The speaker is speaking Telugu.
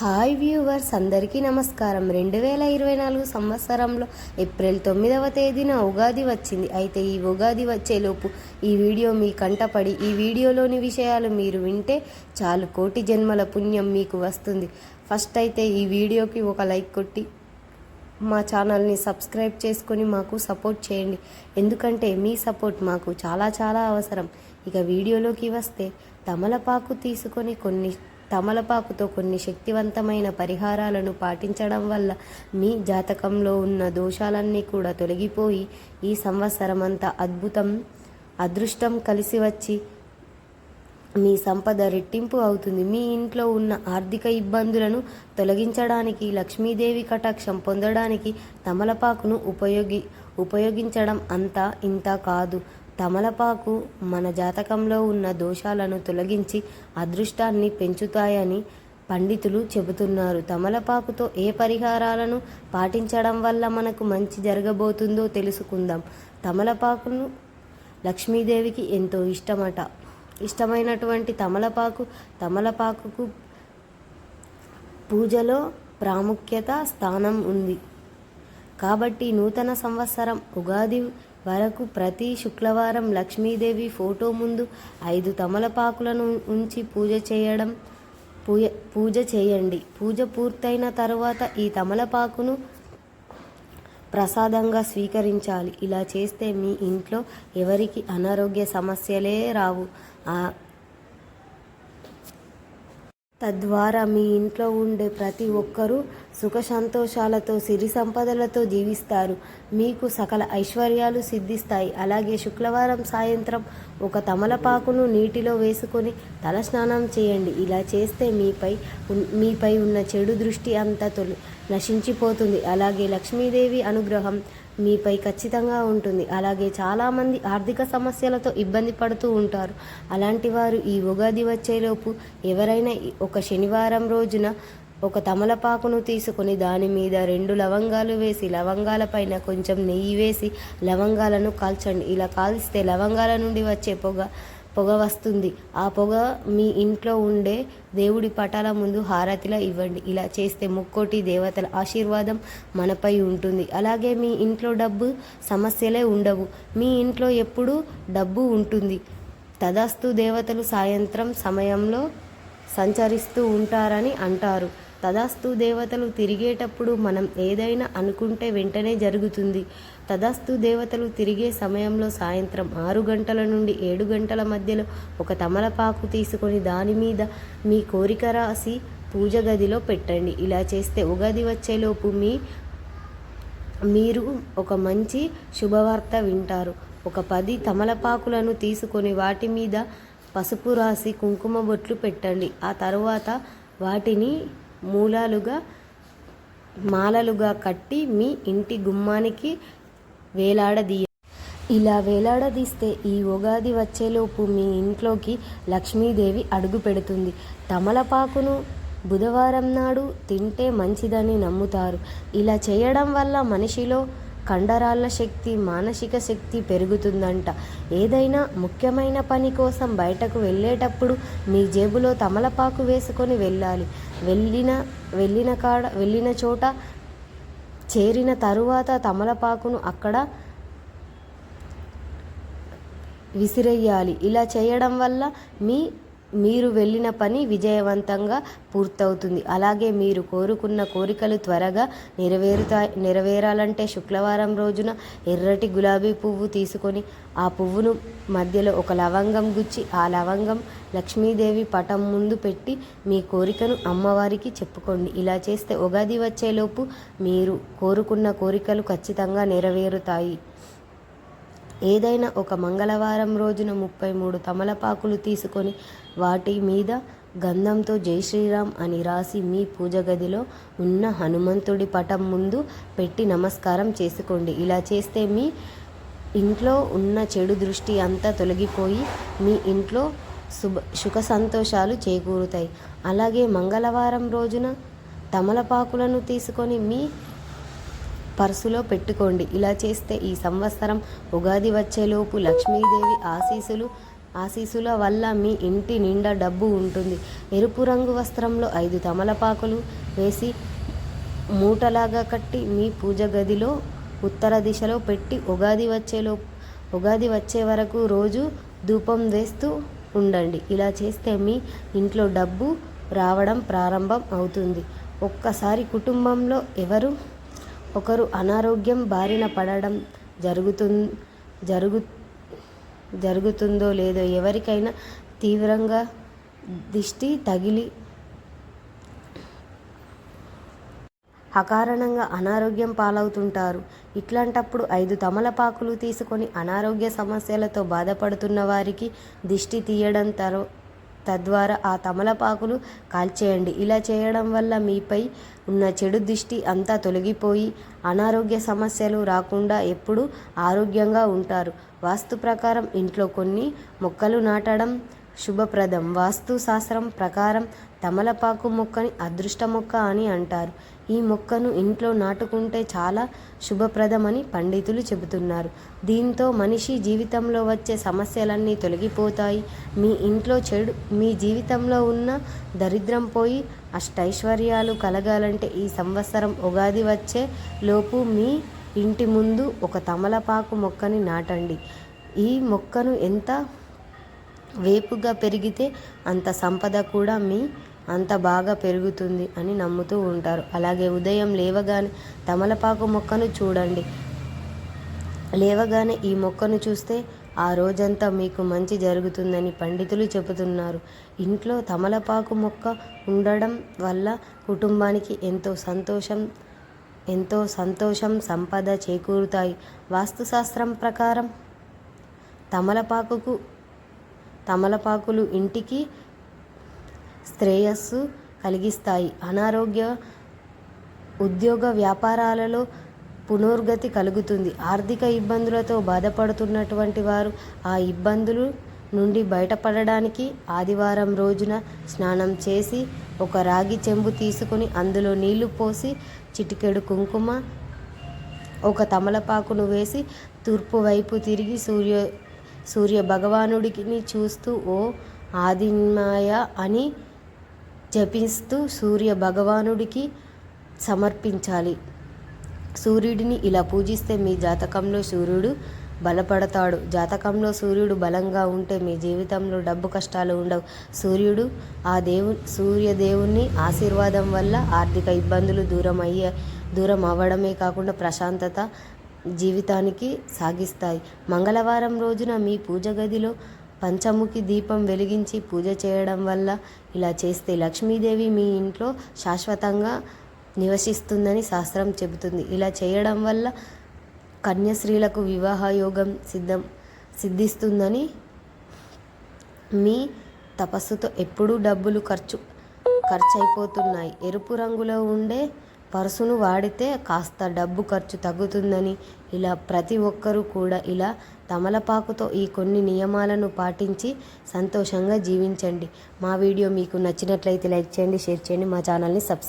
హాయ్ వ్యూవర్స్ అందరికీ నమస్కారం. రెండు వేల ఇరవై నాలుగు సంవత్సరంలో ఏప్రిల్ తొమ్మిదవ తేదీన ఉగాది వచ్చింది. అయితే ఈ ఉగాది వచ్చేలోపు ఈ వీడియో మీ కంటపడి ఈ వీడియోలోని విషయాలు మీరు వింటే చాలు కోటి జన్మల పుణ్యం మీకు వస్తుంది. ఫస్ట్ అయితే ఈ వీడియోకి ఒక లైక్ కొట్టి మా ఛానల్ని సబ్స్క్రైబ్ చేసుకొని మాకు సపోర్ట్ చేయండి. ఎందుకంటే మీ సపోర్ట్ మాకు చాలా చాలా అవసరం. ఇక వీడియోలోకి వస్తే తమలపాకు తీసుకొని కొన్ని తమలపాకుతో కొన్ని శక్తివంతమైన పరిహారాలను పాటించడం వల్ల మీ జాతకంలో ఉన్న దోషాలన్నీ కూడా తొలగిపోయి ఈ సంవత్సరం అంతా అద్భుతం అదృష్టం కలిసి వచ్చి మీ సంపద రెట్టింపు అవుతుంది. మీ ఇంట్లో ఉన్న ఆర్థిక ఇబ్బందులను తొలగించడానికి లక్ష్మీదేవి కటాక్షం పొందడానికి తమలపాకును ఉపయోగి ఉపయోగించడం అంతా ఇంత కాదు. తమలపాకు మన జాతకంలో ఉన్న దోషాలను తొలగించి అదృష్టాన్ని పెంచుతాయని పండితులు చెబుతున్నారు. తమలపాకుతో ఏ పరిహారాలను పాటించడం వల్ల మనకు మంచి జరగబోతుందో తెలుసుకుందాం. తమలపాకును లక్ష్మీదేవికి ఎంతో ఇష్టమట. ఇష్టమైనటువంటి తమలపాకు తమలపాకుకు పూజలో ప్రాముఖ్యత స్థానం ఉంది. కాబట్టి నూతన సంవత్సరం ఉగాది వరకు ప్రతి శుక్రవారం లక్ష్మీదేవి ఫోటో ముందు ఐదు తమలపాకులను ఉంచి పూజ చేయడం పూజ పూజ చేయండి. పూజ పూర్తయిన తర్వాత ఈ తమలపాకును ప్రసాదంగా స్వీకరించాలి. ఇలా చేస్తే మీ ఇంట్లో ఎవరికి అనారోగ్య సమస్యలే రావు. తద్వారా మీ ఇంట్లో ఉండే ప్రతి ఒక్కరూ సుఖ సంతోషాలతో సిరి సంపదలతో జీవిస్తారు. మీకు సకల ఐశ్వర్యాలు సిద్ధిస్తాయి. అలాగే శుక్రవారం సాయంత్రం ఒక తమలపాకును నీటిలో వేసుకొని తలస్నానం చేయండి. ఇలా చేస్తే మీపై మీపై ఉన్న చెడు దృష్టి అంతా తొలి నశించిపోతుంది. అలాగే లక్ష్మీదేవి అనుగ్రహం మీపై ఖచ్చితంగా ఉంటుంది. అలాగే చాలామంది ఆర్థిక సమస్యలతో ఇబ్బంది పడుతూ ఉంటారు. అలాంటి వారు ఈ ఉగాది వచ్చేలోపు ఎవరైనా ఒక శనివారం రోజున ఒక తమలపాకును తీసుకొని దాని మీద రెండు లవంగాలు వేసి లవంగాల పైన కొంచెం నెయ్యి వేసి లవంగాలను కాల్చండి. ఇలా కాల్స్తే లవంగాల నుండి వచ్చే పొగ పొగ వస్తుంది. ఆ పొగ మీ ఇంట్లో ఉండే దేవుడి పటాల ముందు హారతిలా ఇవ్వండి. ఇలా చేస్తే ముక్కోటి దేవతల ఆశీర్వాదం మనపై ఉంటుంది. అలాగే మీ ఇంట్లో డబ్బు సమస్యలే ఉండవు. మీ ఇంట్లో ఎప్పుడూ డబ్బు ఉంటుంది. తదాస్తు దేవతలు సాయంత్రం సమయంలో సంచరిస్తూ ఉంటారని అంటారు. తదాస్తు దేవతలు తిరిగేటప్పుడు మనం ఏదైనా అనుకుంటే వెంటనే జరుగుతుంది. తదస్తు దేవతలు తిరిగే సమయంలో సాయంత్రం ఆరు గంటల నుండి ఏడు గంటల మధ్యలో ఒక తమలపాకు తీసుకొని దాని మీద మీ కోరిక రాసి పూజ గదిలో పెట్టండి. ఇలా చేస్తే ఉగాది వచ్చేలోపు మీ మీరు ఒక మంచి శుభవార్త వింటారు. ఒక పది తమలపాకులను తీసుకొని వాటి మీద పసుపు రాసి కుంకుమ బొట్లు పెట్టండి. ఆ తరువాత వాటిని మూలాలుగా మాలలుగా కట్టి మీ ఇంటి గుమ్మానికి వేలాడదీయ. ఇలా వేలాడదీస్తే ఈ ఉగాది వచ్చేలోపు మీ ఇంట్లోకి లక్ష్మీదేవి అడుగు పెడుతుంది. తమలపాకును బుధవారం నాడు తింటే మంచిదని నమ్ముతారు. ఇలా చేయడం వల్ల మనిషిలో కండరాల శక్తి మానసిక శక్తి పెరుగుతుందంట. ఏదైనా ముఖ్యమైన పని కోసం బయటకు వెళ్ళేటప్పుడు మీ జేబులో తమలపాకు వేసుకొని వెళ్ళాలి. వెళ్ళిన వెళ్ళిన కాడ వెళ్ళిన చోట చేరిన తరువాత తమలపాకును అక్కడ విసిరేయాలి. ఇలా చేయడం వల్ల మీ మీరు వెళ్ళిన పని విజయవంతంగా పూర్తవుతుంది. అలాగే మీరు కోరుకున్న కోరికలు త్వరగా నెరవేరుతాయి నెరవేరాలంటే శుక్రవారం రోజున ఎర్రటి గులాబీ పువ్వు తీసుకొని ఆ పువ్వును మధ్యలో ఒక లవంగం గుచ్చి ఆ లవంగం లక్ష్మీదేవి పటం ముందు పెట్టి మీ కోరికను అమ్మవారికి చెప్పుకోండి. ఇలా చేస్తే ఉగాది వచ్చేలోపు మీరు కోరుకున్న కోరికలు ఖచ్చితంగా నెరవేరుతాయి. ఏదైనా ఒక మంగళవారం రోజున ముప్పై మూడు తమలపాకులు తీసుకొని వాటి మీద గంధంతో జై శ్రీరామ్ అని రాసి మీ పూజ గదిలో ఉన్న హనుమంతుడి పటం ముందు పెట్టి నమస్కారం చేసుకోండి. ఇలా చేస్తే మీ ఇంట్లో ఉన్న చెడు దృష్టి అంతా తొలగిపోయి మీ ఇంట్లో శుభ సుఖ సంతోషాలు చేకూరుతాయి. అలాగే మంగళవారం రోజున తమలపాకులను తీసుకొని మీ పర్సులో పెట్టుకోండి. ఇలా చేస్తే ఈ సంవత్సరం ఉగాది వచ్చేలోపు లక్ష్మీదేవి ఆశీసులు ఆశీసుల వల్ల మీ ఇంటి నిండా డబ్బు ఉంటుంది. ఎరుపు రంగు వస్త్రంలో ఐదు తమలపాకులు వేసి మూటలాగా కట్టి మీ పూజ గదిలో ఉత్తర దిశలో పెట్టి ఉగాది వచ్చేలో ఉగాది వచ్చే వరకు రోజు ధూపం వేస్తూ ఉండండి. ఇలా చేస్తే మీ ఇంట్లో డబ్బు రావడం ప్రారంభం అవుతుంది. ఒక్కసారి కుటుంబంలో ఎవరు ఒకరు అనారోగ్యం బారిన పడడం జరుగుతు జరుగు జరుగుతుందో లేదో ఎవరికైనా తీవ్రంగా దిష్టి తగిలి అకారణంగా అనారోగ్యం పాలవుతుంటారు. ఇట్లాంటప్పుడు ఐదు తమలపాకులు తీసుకొని అనారోగ్య సమస్యలతో బాధపడుతున్న వారికి దిష్టి తీయడం తరో తద్వారా ఆ తమలపాకులు కాల్చేయండి. ఇలా చేయడం వల్ల మీపై ఉన్న చెడు దిష్టి అంతా తొలగిపోయి అనారోగ్య సమస్యలు రాకుండా ఎప్పుడూ ఆరోగ్యంగా ఉంటారు. వాస్తు ప్రకారం ఇంట్లో కొన్ని మొక్కలు నాటడం శుభప్రదం. వాస్తు శాస్త్రం ప్రకారం తమలపాకు మొక్కని అదృష్ట మొక్క అని అంటారు. ఈ మొక్కను ఇంట్లో నాటుకుంటే చాలా శుభప్రదమని పండితులు చెబుతున్నారు. దీంతో మనిషి జీవితంలో వచ్చే సమస్యలన్నీ తొలగిపోతాయి. మీ ఇంట్లో చెడు మీ జీవితంలో ఉన్న దరిద్రం పోయి అష్టైశ్వర్యాలు కలగాలంటే ఈ సంవత్సరం ఉగాది వచ్చే లోపు మీ ఇంటి ముందు ఒక తమలపాకు మొక్కని నాటండి. ఈ మొక్కను ఎంత వేపుగా పెరిగితే అంత సంపద కూడా మీ అంత బాగా పెరుగుతుంది అని నమ్ముతూ ఉంటారు. అలాగే ఉదయం లేవగానే తమలపాకు మొక్కను చూడండి. లేవగానే ఈ మొక్కను చూస్తే ఆ రోజంతా మీకు మంచి జరుగుతుందని పండితులు చెబుతున్నారు. ఇంట్లో తమలపాకు మొక్క ఉండడం వల్ల కుటుంబానికి ఎంతో సంతోషం ఎంతో సంతోషం సంపద చేకూరుతాయి. వాస్తుశాస్త్రం ప్రకారం తమలపాకుకు తమలపాకులు ఇంటికి శ్రేయస్సు కలిగిస్తాయి. అనారోగ్య ఉద్యోగ వ్యాపారాలలో పునర్గతి కలుగుతుంది. ఆర్థిక ఇబ్బందులతో బాధపడుతున్నటువంటి వారు ఆ ఇబ్బందులు నుండి బయటపడడానికి ఆదివారం రోజున స్నానం చేసి ఒక రాగి చెంబు తీసుకుని అందులో నీళ్ళు పోసి చిటికెడు కుంకుమ ఒక తమలపాకును వేసి తూర్పు వైపు తిరిగి సూర్య సూర్య భగవానుడికి చూస్తూ ఓ ఆదిమాయ అని జపిస్తూ సూర్య భగవానుడికి సమర్పించాలి. సూర్యుడిని ఇలా పూజిస్తే మీ జాతకంలో సూర్యుడు బలపడతాడు. జాతకంలో సూర్యుడు బలంగా ఉంటే మీ జీవితంలో డబ్బు కష్టాలు ఉండవు. సూర్యుడు ఆ దేవు సూర్యదేవుని ఆశీర్వాదం వల్ల ఆర్థిక ఇబ్బందులు దూరం అయ్యే దూరం అవ్వడమే కాకుండా ప్రశాంతత జీవితానికి సాగిస్తాయి. మంగళవారం రోజున మీ పూజ గదిలో పంచముఖి దీపం వెలిగించి పూజ చేయడం వల్ల ఇలా చేస్తే లక్ష్మీదేవి మీ ఇంట్లో శాశ్వతంగా నివసిస్తుందని శాస్త్రం చెబుతుంది. ఇలా చేయడం వల్ల కన్యశ్రీలకు వివాహ యోగం సిద్ధం సిద్ధిస్తుందని మీ తపస్సుతో ఎప్పుడూ డబ్బులు ఖర్చు ఖర్చు అయిపోతున్నాయి ఎరుపు రంగులో ఉండే పర్సును వాడితే కాస్త డబ్బు ఖర్చు తగ్గుతుందని ఇలా ప్రతి ఒక్కరూ కూడా ఇలా తమలపాకుతో ఈ కొన్ని నియమాలను పాటించి సంతోషంగా జీవించండి. మా వీడియో మీకు నచ్చినట్లయితే లైక్ చేయండి షేర్ చేయండి మా ఛానల్ని సబ్స్క్రైబ్